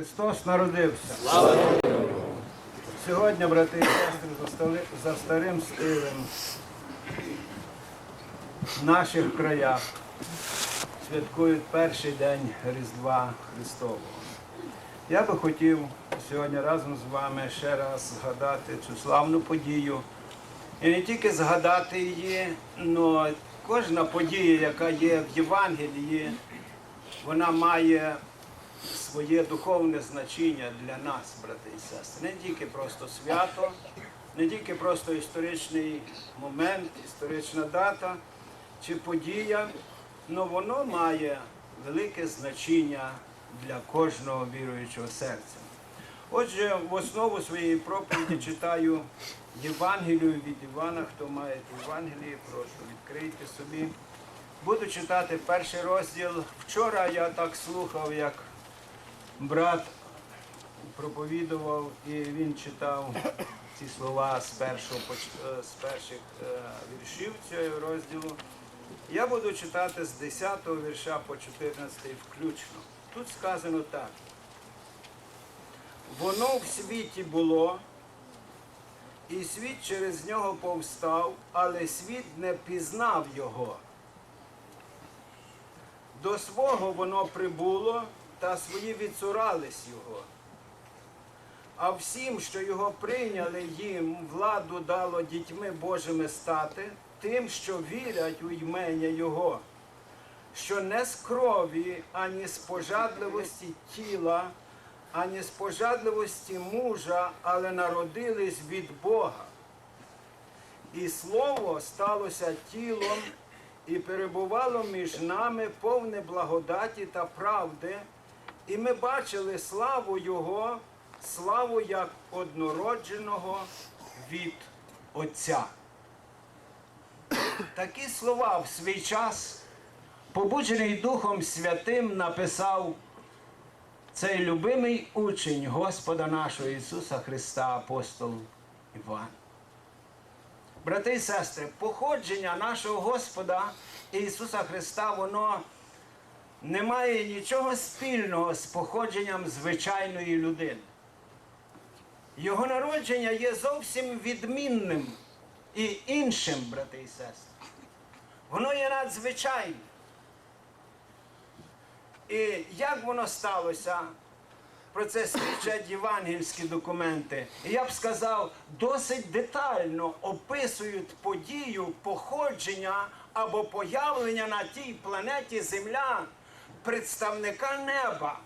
Христос народився. Сьогодні, брати і сестри, за старим стилем в наших краях святкують перший день Різдва Христового. Я би хотів сьогодні разом з вами ще раз згадати цю славну подію. І не тільки згадати її, але кожна подія, яка є в Євангелії, вона має своє духовне значення для нас, брати і сестри. Не тільки просто свято, не тільки просто історичний момент, історична дата чи подія, але воно має велике значення для кожного віруючого серця. Отже, в основу своєї проповіді читаю Євангелію від Івана. Хто має Євангеліє, прошу відкрийте собі. Буду читати перший розділ. Вчора я так слухав, як брат проповідував, і він читав ці слова з, першого, е, з перших е, віршів цього розділу. Я буду читати з 10 вірша по 14 включно. Тут сказано так. Воно в світі було, і світ через нього повстав, але світ не пізнав його. До свого воно прибуло, та свої відцурались його. А всім, що його прийняли, їм владу дало дітьми Божими стати, тим, що вірять у ймення Його, що не з крові, ані з пожадливості тіла, ані з пожадливості мужа, але народились від Бога. І слово сталося тілом і перебувало між нами повне благодаті та правди, і ми бачили славу Його, славу як однородженого від Отця. Такі слова в свій час, побуджений Духом Святим, написав цей любимий учень Господа нашого Ісуса Христа, апостол Іван. Брати і сестри, походження нашого Господа Ісуса Христа, воно не має нічого спільного з походженням звичайної людини. Його народження є зовсім відмінним і іншим, брати і сестри. Воно є надзвичайним. І як воно сталося? Про це свідчать євангельські документи. І я б сказав, досить детально описують подію походження або появлення на тій планеті Земля представника неба,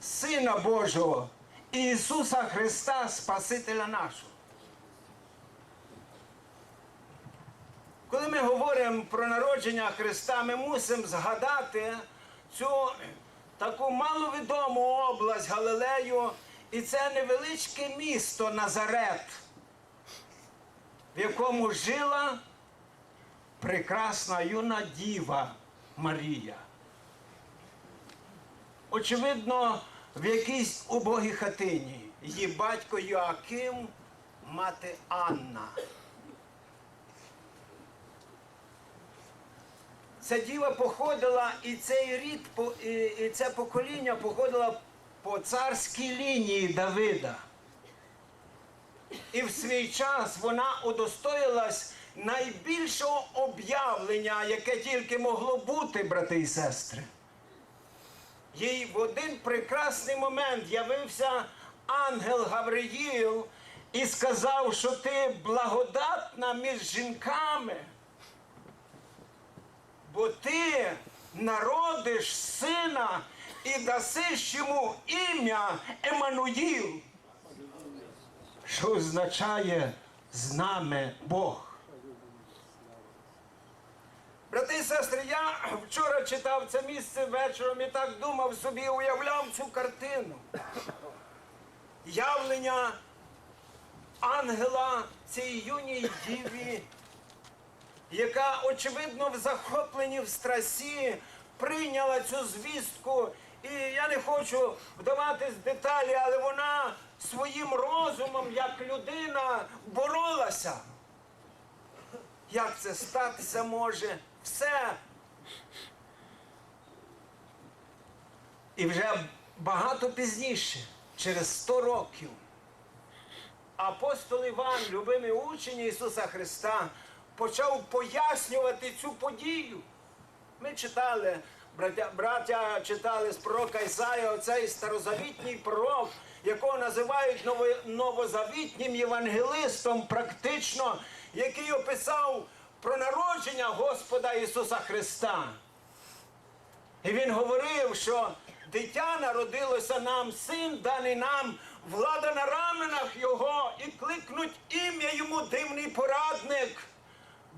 Сина Божого, Ісуса Христа, Спасителя нашого. Коли ми говоримо про народження Христа, ми мусимо згадати цю таку маловідому область Галилею, і це невеличке місто Назарет, в якому жила прекрасна юна діва Марія. Очевидно, в якійсь убогій хатині її батько Йоаким, мати Анна. Ця діва походила, і цей рід, і, це покоління походило по царській лінії Давида. І в свій час вона удостоїлась найбільшого об'явлення, яке тільки могло бути, брати і сестри. Їй в один прекрасний момент явився ангел Гавриїл і сказав, що ти благодатна між жінками бо ти народиш сина і дасиш йому ім'я Еммануїл, що означає з нами Бог. Брати і сестри, я вчора читав це місце вечором і так думав собі, уявляв цю картину. Явлення ангела цій юній діві яка, очевидно, в захопленні в страсі прийняла цю звістку. І я не хочу вдаватись в деталі, але вона своїм розумом, як людина, боролася. Як це статися може? Все. І вже багато пізніше, через 100 років, апостол Іван, любимий учень Ісуса Христа, почав пояснювати цю подію. Ми читали, браття, браття читали з пророка Ісая, оцей старозавітній пророк, якого називають ново- новозавітнім євангелистом, практично, який описав про народження Господа Ісуса Христа. І він говорив, що дитя народилося нам, син даний нам, влада на раменах його, і кликнуть ім'я йому дивний порадник.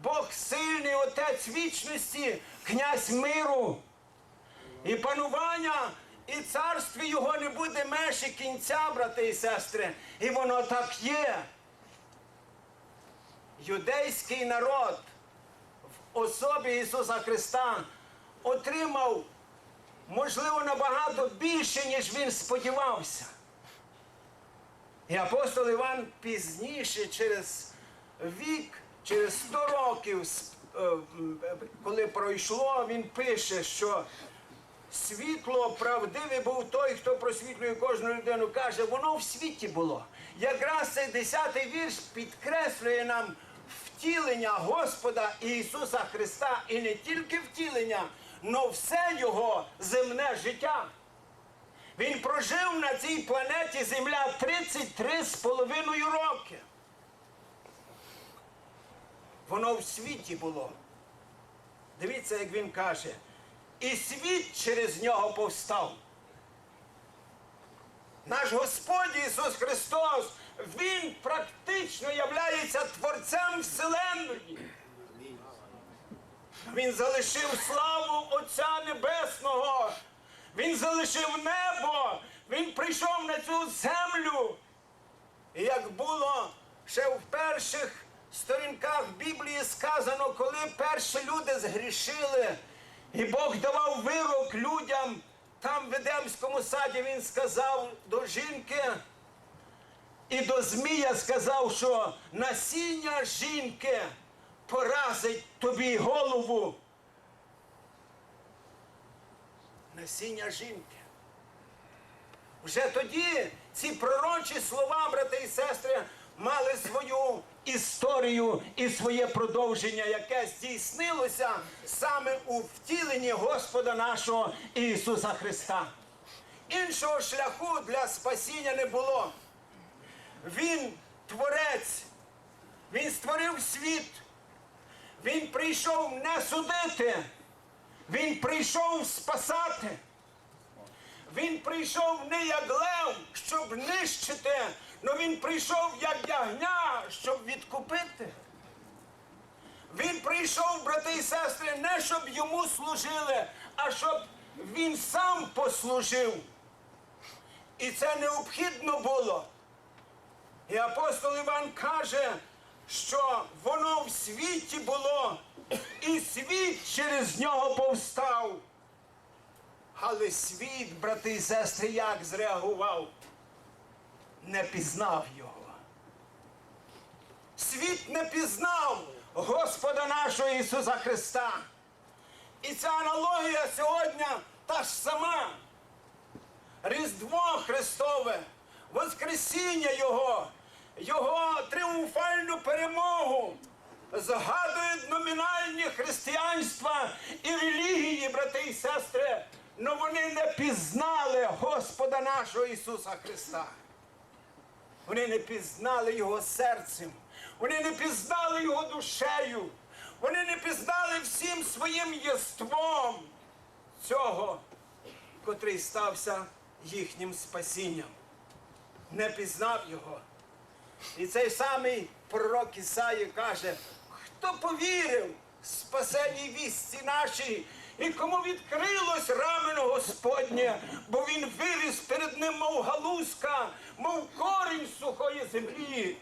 Бог сильний, Отець вічності, князь миру. І панування, і царстві його не буде межі кінця, брати і сестри. І воно так є. Юдейський народ особі Ісуса Христа отримав, можливо, набагато більше, ніж він сподівався. І апостол Іван пізніше, через вік, через 100 років, е, коли пройшло, він пише, що світло правдивий був той, хто просвітлює кожну людину, каже, воно в світі було. Якраз цей 10-й вірш підкреслює нам втілення Господа Ісуса Христа і не тільки втілення, але все Його земне життя. Він прожив на цій планеті Земля 33 з половиною роки. Воно в світі було. Дивіться, як він каже, і світ через нього повстав. Наш Господь Ісус Христос, Він практично являється Творцем Вселенної. Він залишив славу Отця Небесного. Він залишив небо. Він прийшов на цю землю. І як було ще в перших сторінках Біблії сказано, коли перші люди згрішили, і Бог давав вирок людям, там в Едемському саді він сказав до жінки, і до Змія сказав, що насіння жінки поразить тобі голову. Насіння жінки. Вже тоді ці пророчі слова, брати і сестри, мали свою історію і своє продовження, яке здійснилося саме у втіленні Господа нашого Ісуса Христа. Іншого шляху для спасіння не було. Він творець, він створив світ, він прийшов не судити, він прийшов спасати. Він прийшов не як лев, щоб нищити, але він прийшов як ягня, щоб відкупити. Він прийшов, брати і сестри, не щоб йому служили, а щоб він сам послужив. І це необхідно було. І апостол Іван каже, що воно в світі було, і світ через нього повстав. Але світ, брати і сестри, як зреагував, не пізнав його. Світ не пізнав Господа нашого Ісуса Христа. І ця аналогія сьогодні та ж сама. Різдво Христове, Воскресіння Його, Його тріумфальну перемогу згадують номінальні християнства і релігії, брати і сестри, але вони не пізнали Господа нашого Ісуса Христа. Вони не пізнали Його серцем, вони не пізнали Його душею, вони не пізнали всім своїм єством цього, котрий стався їхнім спасінням. Не пізнав його. І цей самий пророк Ісаї каже, хто повірив спасенній вісті нашій, і кому відкрилось рамено Господнє, бо він виріс перед ним, мов галузка, мов корінь сухої землі.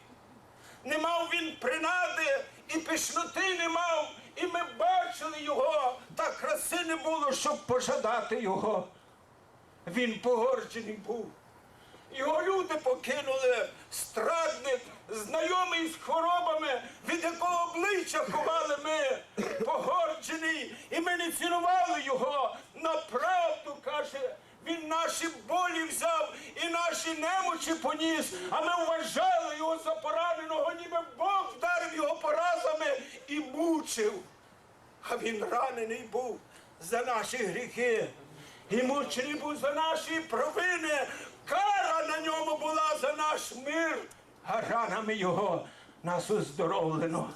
Не мав він принади і пишноти не мав, і ми бачили його, та краси не було, щоб пожадати його. Він погорджений був. Його люди покинули страдник, знайомий з хворобами, від якого обличчя ховали ми, погорджений, і ми не цінували його. На правду, каже, Він наші болі взяв і наші немочі поніс, а ми вважали його за пораненого, ніби Бог вдарив його поразами і мучив. А він ранений був за наші гріхи. І мучений був за наші провини. Кара на ньому була за наш мир, а ранами його нас оздоровлено.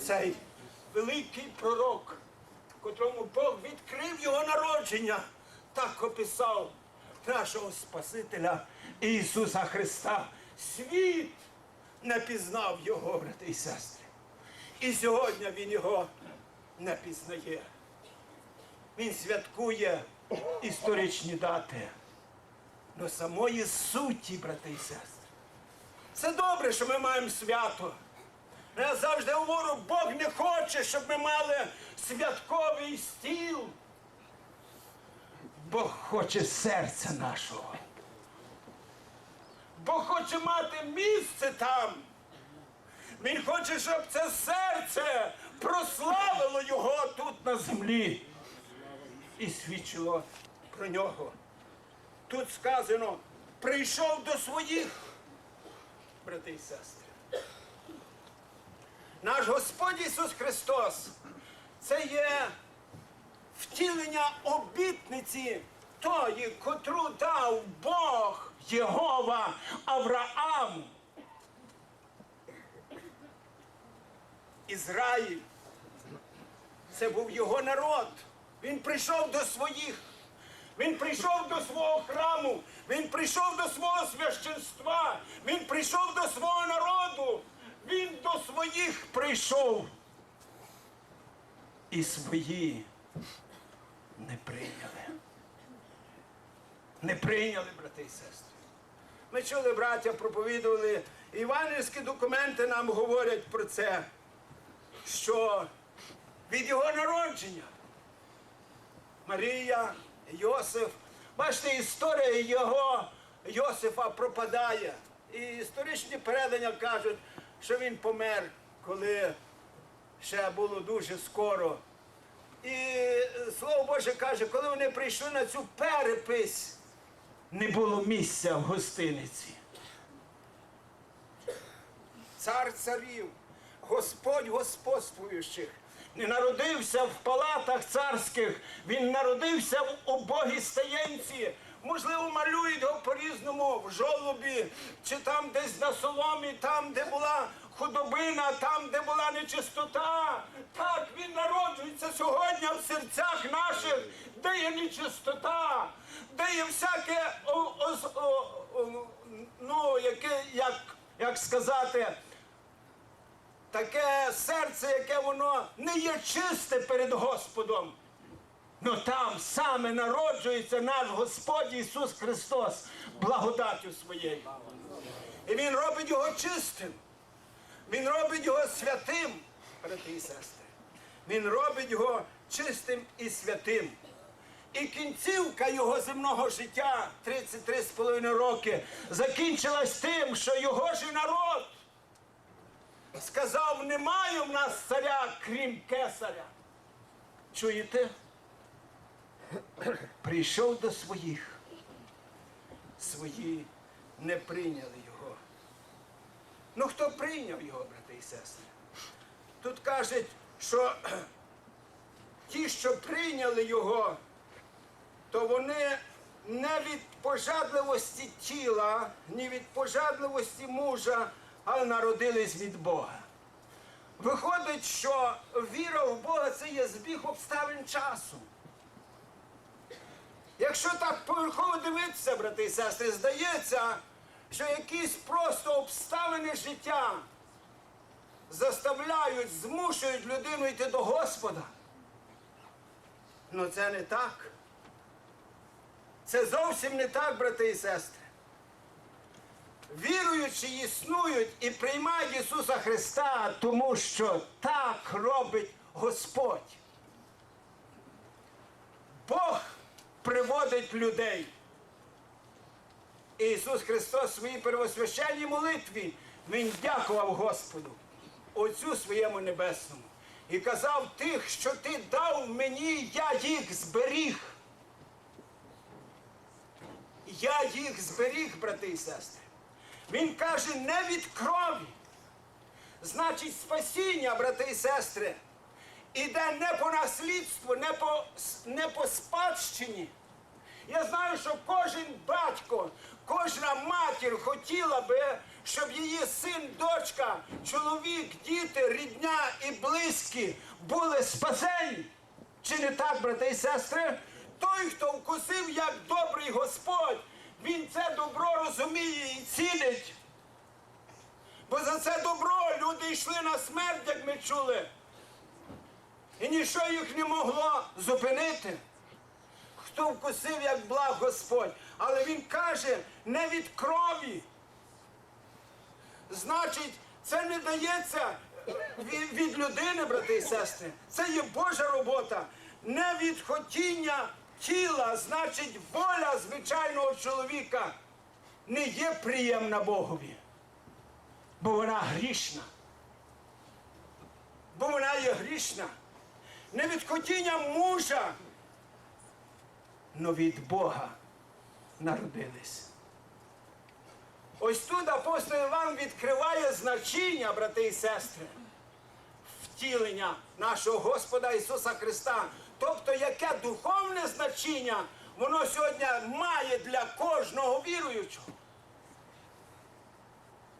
Цей великий пророк, котрому Бог відкрив його народження, так описав нашого Спасителя Ісуса Христа. Світ не пізнав його, брати і сестри. І сьогодні він його не пізнає. Він святкує історичні дати. Но самої суті, брати і сестри. Це добре, що ми маємо свято. Я завжди говорю, Бог не хоче, щоб ми мали святковий стіл. Бог хоче серця нашого. Бог хоче мати місце там. Він хоче, щоб це серце прославило його тут на землі і свідчило про нього. Тут сказано, прийшов до своїх, брати і сестри. Наш Господь Ісус Христос це є втілення обітниці тої, котру дав Бог Єгова Аврааму. Ізраїль. Це був його народ. Він прийшов до своїх. Він прийшов до свого храму, він прийшов до свого священства, він прийшов до свого народу, він до своїх прийшов. І свої не прийняли. Не прийняли, брати і сестри. Ми чули, браття, проповідували, іванівські документи нам говорять про це, що від його народження Марія, Йосиф. Бачите, історія його Йосифа пропадає. І історичні передання кажуть, що він помер, коли ще було дуже скоро. І е, слово Боже каже, коли вони прийшли на цю перепись, не було місця в гостиниці. Цар царів, Господь господствуючих, народився в палатах царських, він народився в убогій стаєнці. Можливо, малюють його по-різному в жолобі, чи там десь на соломі, там, де була худобина, там, де була нечистота. Так, він народжується сьогодні в серцях наших, де є нечистота, де є всяке, о, о, о, о, ну, яке, як, як сказати, таке серце, яке воно не є чисте перед Господом. Ну там саме народжується наш Господь Ісус Христос благодаттю своєю. І Він робить його чистим. Він робить його святим, брати і сестри. Він робить його чистим і святим. І кінцівка його земного життя 33,5 роки закінчилась тим, що його ж народ сказав, немає в нас царя, крім кесаря. Чуєте? Прийшов до своїх. Свої не прийняли його. Ну хто прийняв його, брати і сестри? Тут кажуть, що ті, що прийняли його, то вони не від пожадливості тіла, ні від пожадливості мужа, але народились від Бога. Виходить, що віра в Бога це є збіг обставин часу. Якщо так поверхово дивитися, брати і сестри, здається, що якісь просто обставини життя заставляють, змушують людину йти до Господа. Ну це не так. Це зовсім не так, брати і сестри. Віруючи, існують і приймають Ісуса Христа, тому що так робить Господь. Бог приводить людей. І Ісус Христос в своїй первосвященній молитві Він дякував Господу, Отцю своєму небесному. І казав тих, що ти дав мені, я їх зберіг. я їх зберіг, брати і сестри. Він каже, не від крові. Значить, спасіння, брати і сестри, іде не по наслідству, не по, не по спадщині. Я знаю, що кожен батько, кожна матір хотіла би, щоб її син, дочка, чоловік, діти, рідня і близькі були спасені. Чи не так, брати і сестри? Той, хто вкусив як добрий Господь, він це добро розуміє і цінить. Бо за це добро люди йшли на смерть, як ми чули. І нічого їх не могло зупинити. Хто вкусив, як благ Господь. Але він каже, не від крові. Значить, це не дається від, людини, брати і сестри. Це є Божа робота. Не від хотіння тіла, значить, воля звичайного чоловіка не є приємна Богові. Бо вона грішна. Бо вона є грішна. Не від хотіння мужа, но від Бога народились. Ось тут апостол Іван відкриває значення, брати і сестри, втілення нашого Господа Ісуса Христа. Тобто, яке духовне значення воно сьогодні має для кожного віруючого.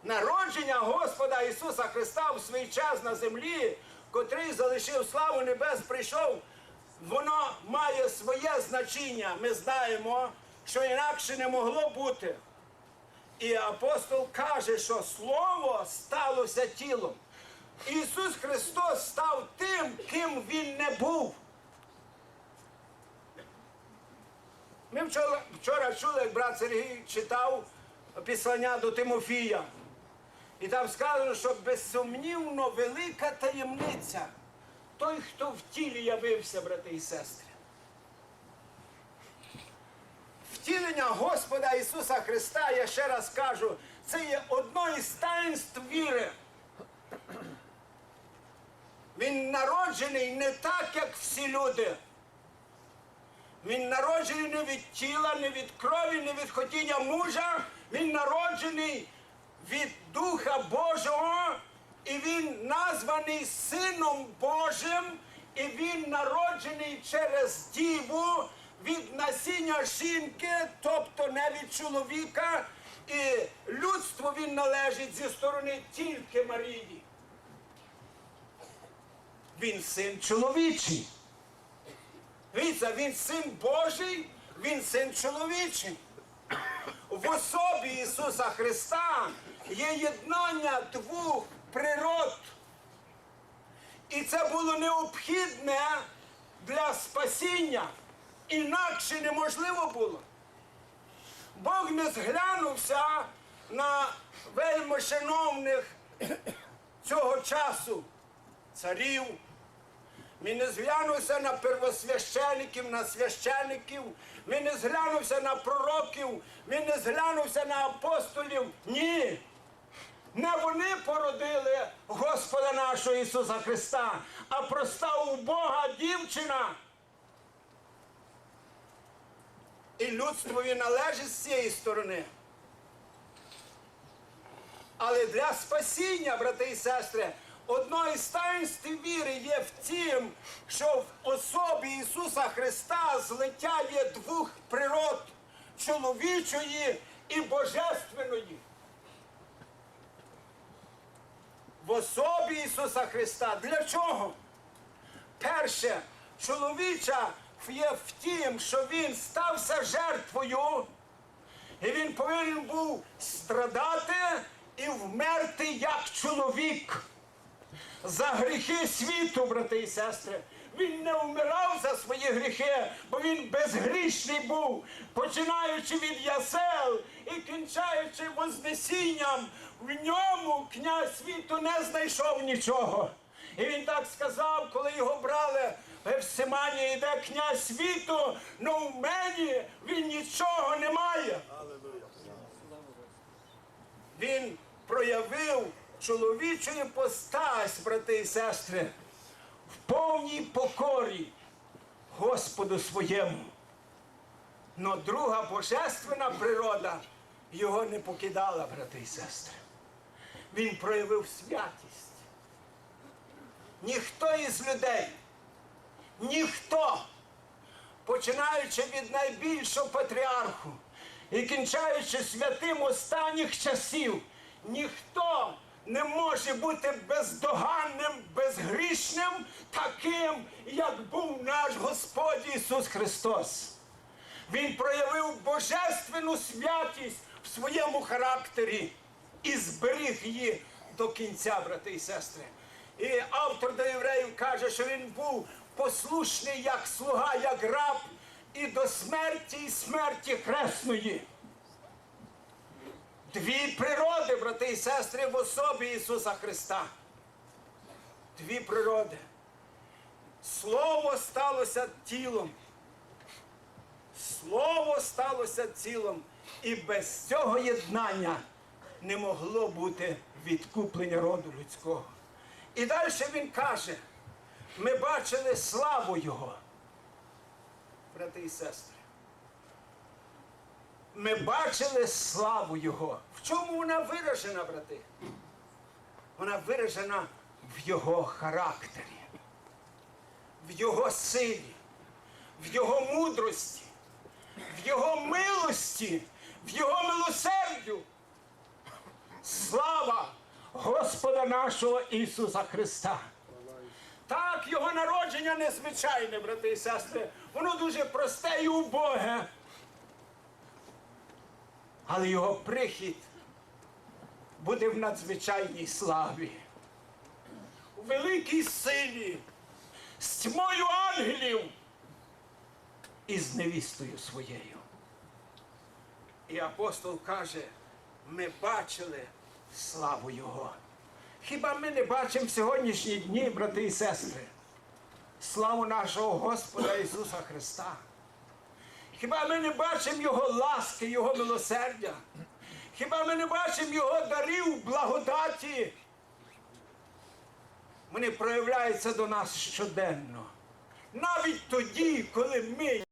Народження Господа Ісуса Христа в свій час на землі, котрий залишив славу небес, прийшов, воно має своє значення. Ми знаємо, що інакше не могло бути. І апостол каже, що Слово сталося тілом. Ісус Христос став тим, ким Він не був. Ми вчора, вчора чули, як брат Сергій читав післання до Тимофія. І там сказано, що безсумнівно велика таємниця. Той, хто в тілі явився, брати і сестри. Втілення Господа Ісуса Христа, я ще раз кажу, це є одно із таїнств віри. Він народжений не так, як всі люди. Він народжений не від тіла, не від крові, не від хотіння мужа. Він народжений від Духа Божого, і він названий Сином Божим, і він народжений через Діву від насіння жінки, тобто не від чоловіка, і людству він належить зі сторони тільки Марії. Він син чоловічий. Дивіться, він син Божий, він син чоловічий. В особі Ісуса Христа є єднання двох природ. І це було необхідне для спасіння. Інакше неможливо було. Бог не зглянувся на вельмошановних цього часу царів. Він не зглянувся на первосвящеників, на священиків, він не зглянувся на пророків, він не зглянувся на апостолів. Ні. Не вони породили Господа нашого Ісуса Христа, а проста у Бога дівчина. І людствові належить з цієї сторони. Але для спасіння, брати і сестри, одно із таїнств віри є в тім, що в особі Ісуса Христа злиття двох природ чоловічої і божественної. В особі Ісуса Христа. Для чого? Перше, чоловіча є в тім, що Він стався жертвою, і він повинен був страдати і вмерти як чоловік за гріхи світу, брати і сестри. Він не вмирав за свої гріхи, бо він безгрішний був, починаючи від ясел і кінчаючи вознесінням, в ньому князь світу не знайшов нічого. І він так сказав, коли його брали в Евсимані, йде князь світу, но в мені він нічого не має. Він проявив чоловічу постась, брати і сестри, в повній покорі Господу своєму. Но друга божественна природа його не покидала, брати і сестри. Він проявив святість. Ніхто із людей, ніхто, починаючи від найбільшого патріарху і кінчаючи святим останніх часів, ніхто не може бути бездоганним, безгрішним, таким, як був наш Господь Ісус Христос. Він проявив божественну святість в своєму характері і зберіг її до кінця, брати і сестри. І автор до євреїв каже, що він був послушний як слуга, як раб, і до смерті і смерті хресної. Дві природи, брати і сестри, в особі Ісуса Христа. Дві природи. Слово сталося тілом. Слово сталося цілом, і без цього єднання не могло бути відкуплення роду людського. І далі він каже: ми бачили славу Його, брати і сестри. Ми бачили славу Його. В чому вона виражена, брати? Вона виражена в Його характері, в Його силі, в Його мудрості, в Його милості, в Його милосердю. Слава Господа нашого Ісуса Христа! Так, його народження незвичайне, брати і сестри. Воно дуже просте і убоге. Але його прихід буде в надзвичайній славі, у великій силі, з тьмою ангелів і з невістою своєю. І апостол каже, ми бачили славу Його. Хіба ми не бачимо в сьогоднішні дні, брати і сестри, славу нашого Господа Ісуса Христа? Хіба ми не бачимо Його ласки, Його милосердя? Хіба ми не бачимо Його дарів благодаті? Вони проявляються до нас щоденно. Навіть тоді, коли ми